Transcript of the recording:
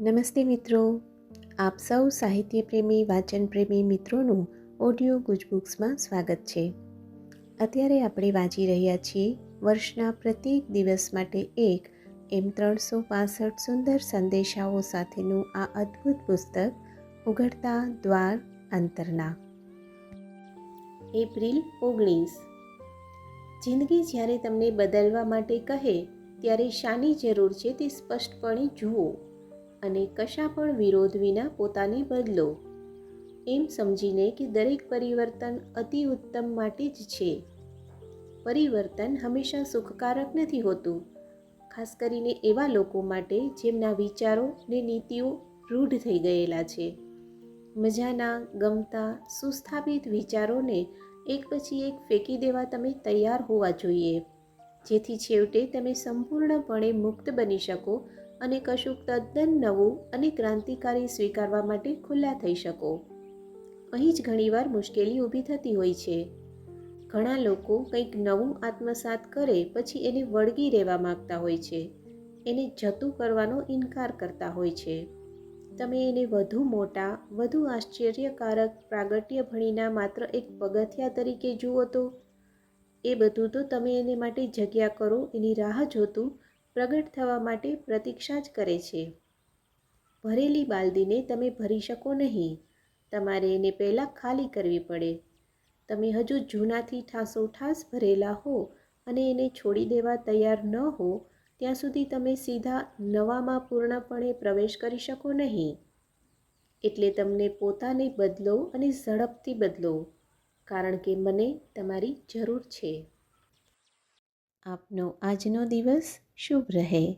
નમસ્તે મિત્રો. આપ સૌ સાહિત્ય પ્રેમી વાચન પ્રેમી મિત્રોનું ઓડિયો ગુજબુક્સમાં સ્વાગત છે. અત્યારે આપણે વાંચી રહ્યા છીએ વર્ષના પ્રત્યેક દિવસ માટે એક એમ ત્રણસો પાસઠ સુંદર સંદેશાઓ સાથેનું આ અદ્ભુત પુસ્તક, ઉઘડતા દ્વાર અંતરના. એપ્રિલ ઓગણીસ. જિંદગી જ્યારે તમને બદલવા માટે કહે, ત્યારે શાની જરૂર છે તે સ્પષ્ટપણે જુઓ. અને કશા પણ વિરોધ વિના પોતાને બદલો. એમ સમજીને કે દરેક પરિવર્તન અતિ ઉત્તમ માટે જ છે. પરિવર્તન હંમેશા સુખકારક નથી હોતું. ખાસ કરીને એવા લોકો માટે જેમના વિચારો ને નીતિઓ રૂઢ થઈ ગયેલા છે. મજાના, ગમતા, સુસ્થાપિત વિચારોને એક પછી એક ફેંકી દેવા તમે તૈયાર હોવા જોઈએ. જેથી છેવટે તમે સંપૂર્ણપણે મુક્ત બની શકો અને કશુંક તદ્દન નવું અને ક્રાંતિકારી સ્વીકારવા માટે ખુલ્લા થઈ શકો. અહીં જ ઘણીવાર મુશ્કેલી ઊભી થતી હોય છે. ઘણા લોકો કંઈક નવું આત્મસાત કરે પછી એને વળગી રહેવા માગતા હોય છે. એને જતું કરવાનો ઇનકાર કરતા હોય છે. તમે એને વધુ મોટા, વધુ આશ્ચર્યકારક, પ્રાગટ્ય ભણીના માત્ર એક પગથિયા તરીકે જુઓ તો? એ બધું તો તમે એને માટે જગ્યા કરો, એની રાહ જોતું પ્રગટ થવા માટે પ્રતીક્ષા જ કરે છે. ભરેલી બાલદીને તમે ભરી શકો નહીં. તમારે એને પહેલાં ખાલી કરવી પડે. તમે હજુ જૂનાથી ઠાસોઠાસ ભરેલા હો અને એને છોડી દેવા તૈયાર ન હો, ત્યાં સુધી તમે સીધા નવામાં પૂર્ણપણે પ્રવેશ કરી શકો નહીં. એટલે તમને પોતાને બદલો અને ઝડપથી બદલો, કારણ કે મને તમારી જરૂર છે. આપનો આજનો દિવસ શુભ રહે.